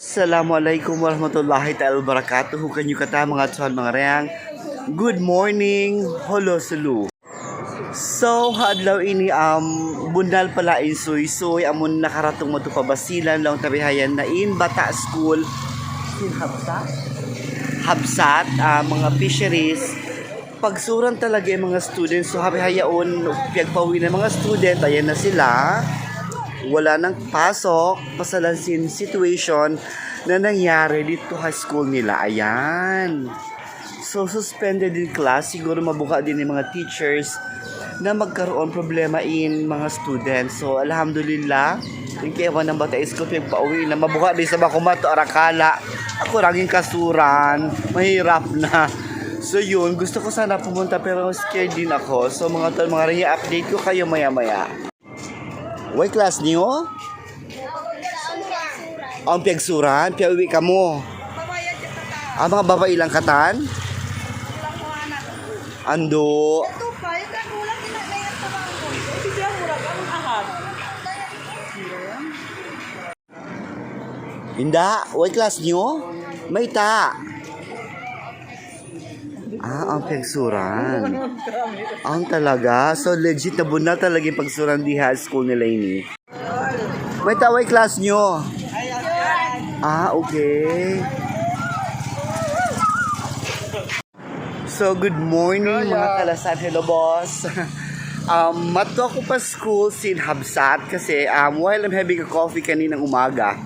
Assalamualaikum warahmatullahi ta'ala wabarakatuh. Kanyo kata mga tsuhan mga reang. Good morning, holo sulu. So, hadlaw ini um, bundal pala in suy-suy amon nakaratong mo to pabasilan lang tabihayan na in bata school. In Habsat? Habsat ah, mga fisheries. Pagsuran talaga yung mga students. So habihayaon piyagpawi ng mga student. Ayan na sila wala nang pasok, pasalansin situation na nangyari dito high school nila. Ayan. So, suspended in class. Siguro mabuka din yung mga teachers na magkaroon problema in mga students. So, alhamdulillah, yung kaya ng bata is ko pauwi na mabuka din sa Bakumato, Arakala. Ako raging kasuran. Mahirap na. So yun, gusto ko sana pumunta pero scared din ako. So mga tol, mga rin, update ko kayo maya-maya. Way class niyo? Ang piyagsuran, piyawi ka mo. Ang mga babae lang katan? Ando. Hinda, way class niyo? May ta. Ah, ang piyagsuran. Ang talaga. So legit na bunal talaga yung pagsuran di high school nila ini. May ta, way class niyo? Ah, okay. So, good morning mga kalasan. Hello, boss. um, mato ako pa school sin Habsat kasi um, while I'm having a coffee kaninang umaga,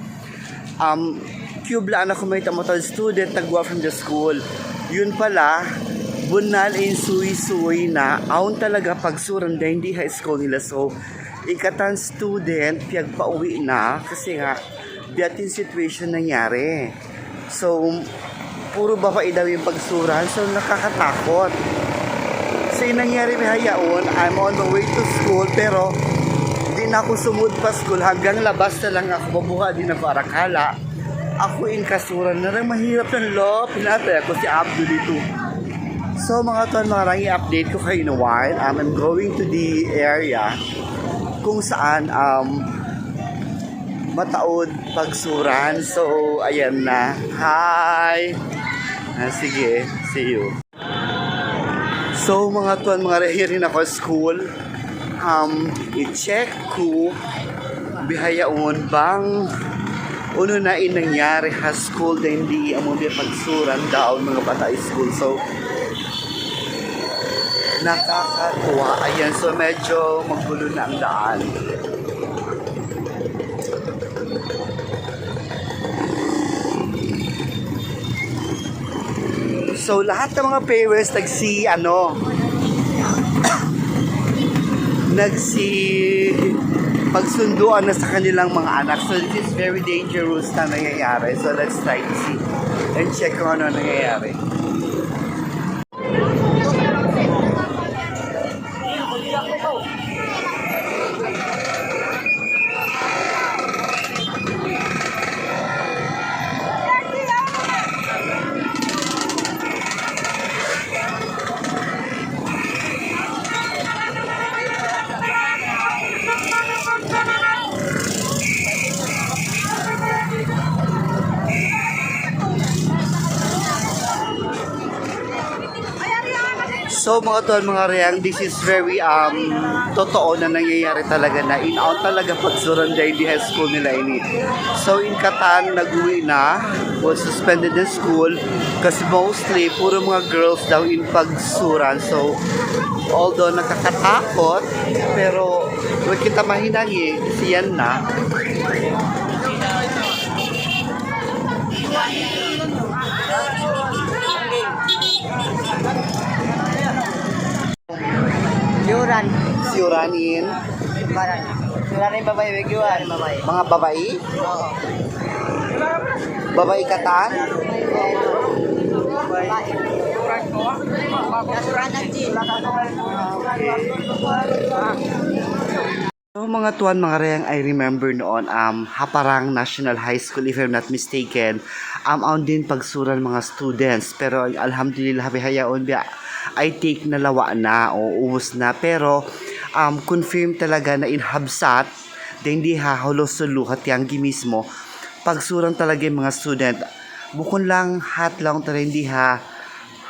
um, cublaan ako may tamatol student nagwa from the school. Yun pala, bunal in suy-suy na aun talaga pagsuran da hindi high school nila. So, ikatan student, piyag pauwi na kasi nga, biyatin situation nangyari. So, puro babae daw yung pagsuran. So, nakakatakot. So, yung nangyari may hayaon, I'm on the way to school, pero di na ako sumud pa school. Hanggang labas na lang ako, mabuha din ako arakala. Ako in kasuran na rin, mahirap ng law. Pinatay ako si Abdul dito. So, mga ton, mga rangi, update ko kayo in a while. Um, I'm going to the area kung saan um, mataod pagsuran. So, ayan na. Hi! Ah, sige, see you. So, mga tuwan, mga rehirin ako school. Um, i-check ko bihayaon bang uno na inangyari ha school hindi ang mga pagsuran daw mga bata school. So, nakakatuwa. Ayan, so medyo magulo na ang daan. So lahat ng mga parents nagsi ano nagsi pagsunduan na sa kanilang mga anak. So this is very dangerous na nangyayari. So let's try to see and check kung ano nangyayari. So mga tol, mga reang, this is very um totoo na nangyayari talaga na in-out talaga pag surrender di high school nila ini. So in Katan, nag-uwi na, was suspended in school kasi mostly puro mga girls daw in pagsuran. So although nakakatakot, pero huwag kita mahinangi, siyan na. Siuranin, Parang. Yuran yung babae, wag yuran. Babae. mga babae, Oo. babae Katan, Jin. So mga tuwan, mga reyang, I remember noon, um, Haparang National High School, if I'm not mistaken, um, aon din pagsuran mga students. Pero alhamdulillah, hayaon biya, I take na lawa na o uwas na. Pero um, confirm talaga na in Habsat, din di ha, holosulu, hatiyanggi mismo, pagsurang talaga yung mga student. Bukod lang hat lang tara hindi ha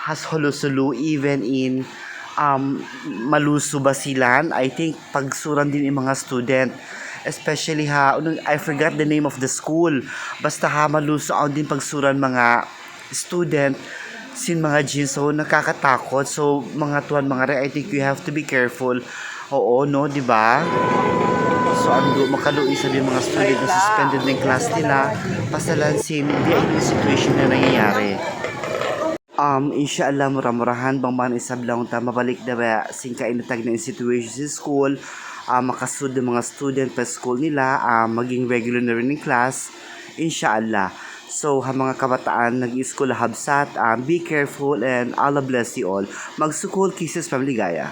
has hulusulu even in um, maluso basilan. I think pagsuran din yung mga student. Especially ha, I forgot the name of the school. Basta ha, maluso ang din pagsuran mga student sin mga jeans so nakakatakot so mga tuwan mga re I think you have to be careful oo no di ba so ando makaluoy sa mga student na suspended ng class nila pasalansin di ay yung situation na nangyayari Um, inshallah, mura-murahan bang man isablang ta mabalik na ba singka inatag na situation sa school, uh, makasud ng mga student pa school nila, ah, maging regular na rin yung class, inshallah. So, ha mga kabataan, nag-school habsat, um, be careful and Allah bless you all. Magsukol kisses pamligaya.